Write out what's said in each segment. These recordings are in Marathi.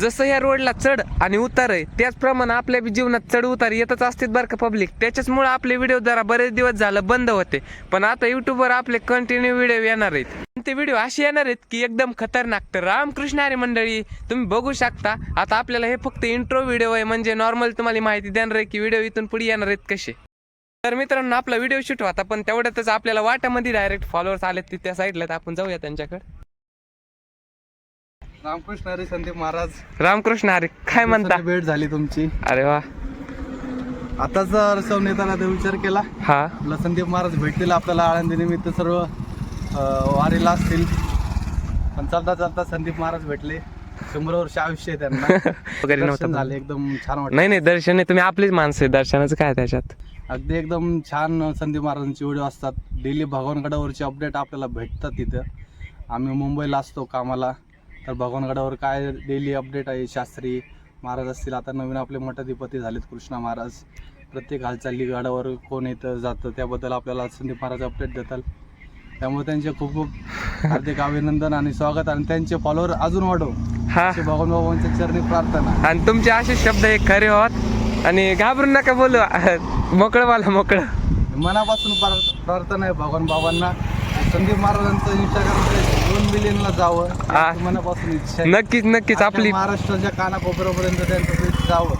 जसं या रोडला चढ आणि उतार आहे त्याचप्रमाणे आपल्या जीवनात चढ उतार येतच असतात बरं का पब्लिक त्याच्याचमुळे आपले व्हिडिओ जरा बरेच दिवस झालं बंद होते. पण आता युट्यूबवर आपले कंटिन्यू व्हिडिओ येणार आहेत. ते व्हिडिओ असे येणार आहेत की एकदम खतरनाक. तर रामकृष्ण अरे मंडळी तुम्ही बघू शकता आता आपल्याला हे फक्त इंट्रो व्हिडिओ आहे. म्हणजे नॉर्मल तुम्हाला माहिती देणार आहे की व्हिडिओ इथून पुढे येणार आहेत कसे. तर मित्रांनो आपला व्हिडिओ शूट होता पण तेवढ्यातच आपल्याला वाटामध्ये डायरेक्ट फॉलोअर्स आले ते त्या साईडला तर आपण जाऊया त्यांच्याकडे. रामकृष्ण हरी संदीप महाराज. रामकृष्ण हरी काय म्हणता? भेट झाली तुमची. अरे वा. आताच रसव नेताना विचार केला. हा. आपला संदीप महाराज भेटतील आपल्याला आळंदी निमित्त सर्व वारीला असतील. पण चालता चालता संदीप महाराज भेटले. शंभर वर्ष आयुष्य आहे त्यांना. वगैरे दर्शन नव्हतं. झाले एकदम छान वाटलं. नाही नाही दर्शन नाही तुम्ही आपलीच माणसं आहे दर्शनाचं काय त्याच्यात? अगदी एकदम छान संदीप महाराजांची व्हिडिओ असतात. डेली भगवानगडावरची अपडेट आपल्याला भेटतात तिथं आम्ही मुंबईला असतो कामाला. तर भगवानगडावर काय डेली अपडेट आहे? शास्त्री महाराज असतील आता नवीन आपले मठाधिपती झालेत कृष्णा महाराज. प्रत्येक हालचाली गडावर कोण येतं जातं त्याबद्दल आपल्याला संदीप महाराज अपडेट देतात त्यामुळे त्यांचे खूप खूप हार्दिक अभिनंदन आणि स्वागत आणि त्यांचे फॉलोअर अजून वाढव. हा. अशी भगवान बाबांच्या चरणी प्रार्थना. आणि तुमचे असे शब्द हे खरे होत आणि घाबरून नका बोलू. मोकळं मला मोकळं. मनापासून प्रार- प्रार्थना आहे भगवान बाबांना. संदीप महाराजांचं इंस्टाग्राम दोन मिलियनला जावं. आ. याची मनापासून इच्छा आहे. नक्कीच नक्कीच. आपली महाराष्ट्राच्या कानाकोपऱ्यापर्यंत त्यांचं जावं.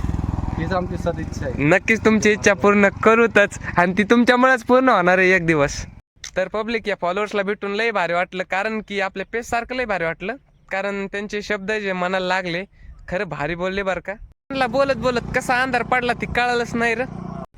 हीच आमची सदिच्छा आहे. नक्कीच तुमची इच्छा पूर्ण करूतच. आणि ती तुमच्यामुळेच पूर्ण होणार आहे एक दिवस. तर पब्लिक या फॉलोअर्सला भेटून लय भारी वाटलं. कारण की आपल्या पेज सारखं लय भारी वाटलं. कारण त्यांचे शब्द जे मनाला लागले खरं भारी बोलले बरं का. त्यांना बोलत बोलत कसा अंधार पडला ती कळालंच नाही र.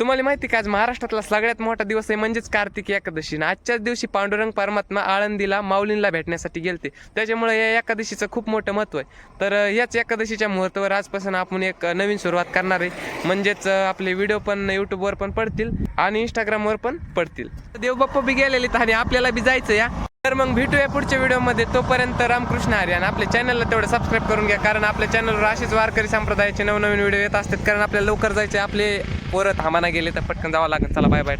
तुम्हाला माहिती का आज महाराष्ट्रातला सगळ्यात मोठा दिवस आहे म्हणजेच कार्तिक एकादशी. ना आजच्याच दिवशी पांडुरंग परमात्मा आळंदीला माऊलींला भेटण्यासाठी गेलते. त्याच्यामुळे या एकादशीचं खूप मोठं महत्त्व आहे. तर याच एकादशीच्या मुहूर्तावर आजपासून आपण एक नवीन सुरुवात करणार आहे. म्हणजेच आपले व्हिडिओ पण युट्यूबवर पण पडतील आणि इंस्टाग्रामवर पण पडतील. देवबाप्पा बी गेलेले तर आणि आपल्याला बी जायचं या तर मग भेटूया पुढच्या व्हिडिओमध्ये. तोपर्यंत रामकृष्ण हरी. आणि आपल्या चॅनलला तेवढं सबस्क्राईब करून घ्या कारण आपल्या चॅनलवर असेच वारकरी संप्रदायाचे नवनवीन व्हिडिओ येत असतात कारण आपल्याला लवकर जायचे आपले पोरं थांबाना गेले तर पटकन जावं लागेल. चला बाय बाय